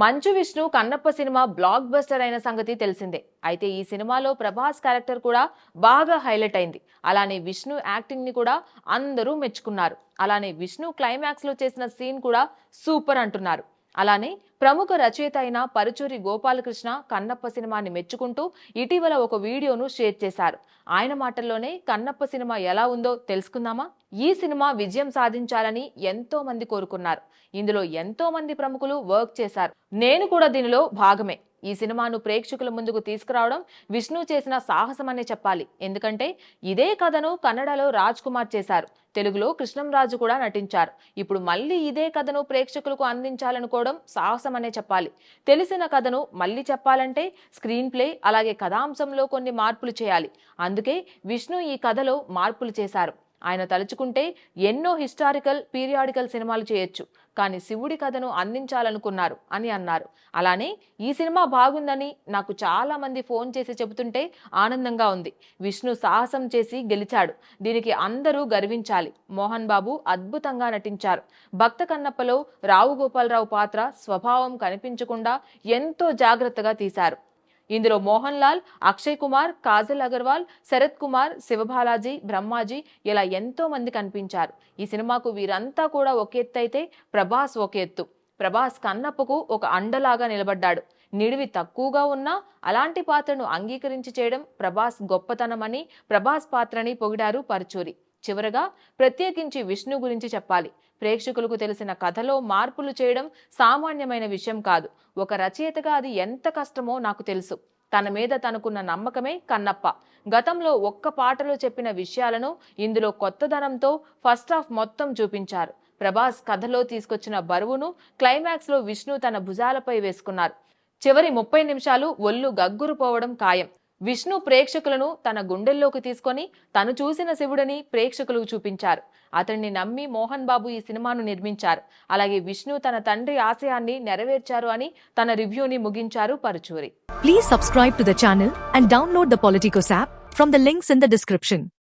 మంచు Vishnu Kannappa cinema blockbuster అయిన సంగతి తెలిసిందే. అయితే ఈ సినిమాలో ప్రభాస్ క్యారెక్టర్ కూడా బాగా హైలైట్ అయింది. అలానే విష్ణు యాక్టింగ్ని కూడా అందరూ మెచ్చుకున్నారు. అలానే విష్ణు క్లైమాక్స్లో చేసిన సీన్ కూడా సూపర్ అంటున్నారు. అలానే ప్రముఖ రచయిత అయిన పరుచూరి గోపాలకృష్ణ కన్నప్ప సినిమాని మెచ్చుకుంటూ ఇటీవల ఒక వీడియోను షేర్ చేశారు. ఆయన మాటల్లోనే కన్నప్ప సినిమా ఎలా ఉందో తెలుసుకుందామా? ఈ సినిమా విజయం సాధించాలని ఎంతో మంది కోరుకున్నారు. ఇందులో ఎంతో మంది ప్రముఖులు వర్క్ చేశారు. నేను కూడా దీనిలో భాగమే. ఈ సినిమాను ప్రేక్షకుల ముందుకు తీసుకురావడం విష్ణు చేసిన సాహసమనే చెప్పాలి. ఎందుకంటే ఇదే కథను కన్నడలో రాజ్ కుమార్ చేశారు. తెలుగులో కృష్ణంరాజు కూడా నటించారు. ఇప్పుడు మళ్ళీ ఇదే కథను ప్రేక్షకులకు అందించాలనుకోవడం సాహసమనే చెప్పాలి. తెలిసిన కథను మళ్ళీ చెప్పాలంటే స్క్రీన్ ప్లే అలాగే కథాంశంలో కొన్ని మార్పులు చేయాలి. అందుకే విష్ణు ఈ కథలో మార్పులు చేశారు. ఆయన తలుచుకుంటే ఎన్నో హిస్టారికల్ పీరియాడికల్ సినిమాలు చేయొచ్చు. కానీ శివుడి కథను అందించాలనుకున్నారు అని అన్నారు. అలానే ఈ సినిమా బాగుందని నాకు చాలా మంది ఫోన్ చేసి చెబుతుంటే ఆనందంగా ఉంది. విష్ణు సాహసం చేసి గెలిచాడు. దీనికి అందరూ గర్వించాలి. మోహన్ బాబు అద్భుతంగా నటించారు. భక్త కన్నప్పలో రావు గోపాలరావు పాత్ర స్వభావం కనిపించకుండా ఎంతో జాగ్రత్తగా తీశారు. ఇందులో మోహన్ లాల్ అక్షయ్ కుమార్ కాజల్ అగర్వాల్ శరత్ కుమార్ శివబాలాజీ బ్రహ్మాజీ ఇలా ఎంతో మంది కనిపించారు. ఈ సినిమాకు వీరంతా కూడా ఒక ఎత్తు అయితే ప్రభాస్ ఒక ఎత్తు. ప్రభాస్ కన్నప్పకు ఒక అండలాగా నిలబడ్డాడు. నిడివి తక్కువగా ఉన్నా అలాంటి పాత్రను అంగీకరించి చేయడం ప్రభాస్ గొప్పతనమని ప్రభాస్ పాత్రని పొగిడారు పరుచూరి. చివరగా ప్రత్యేకించి విష్ణు గురించి చెప్పాలి. ప్రేక్షకులకు తెలిసిన కథలో మార్పులు చేయడం సామాన్యమైన విషయం కాదు. ఒక రచయితగా అది ఎంత కష్టమో నాకు తెలుసు. తన మీద తనకున్న నమ్మకమే కన్నప్ప. గతంలో ఒక్క పాటలో చెప్పిన విషయాలను ఇందులో కొత్తదనంతో ఫస్ట్ హాఫ్ మొత్తం చూపించారు. ప్రభాస్ కథలో తీసుకొచ్చిన బరువును క్లైమాక్స్లో విష్ణు తన భుజాలపై వేసుకున్నారు. చివరి ముప్పై నిమిషాలు ఒళ్ళు గగ్గురు పోవడం ఖాయం. విష్ణు ప్రేక్షకులను తన గుండెల్లోకి తీసుకొని తను చూసిన శివుడని ప్రేక్షకులకు చూపించారు. అతన్ని నమ్మి మోహన్ బాబు ఈ సినిమాను నిర్మించారు. అలాగే విష్ణు తన తండ్రి ఆశయాన్ని నెరవేర్చారు అని తన రివ్యూని ముగించారు Paruchuri. Please subscribe to the channel and download the Politicos app from the links in the description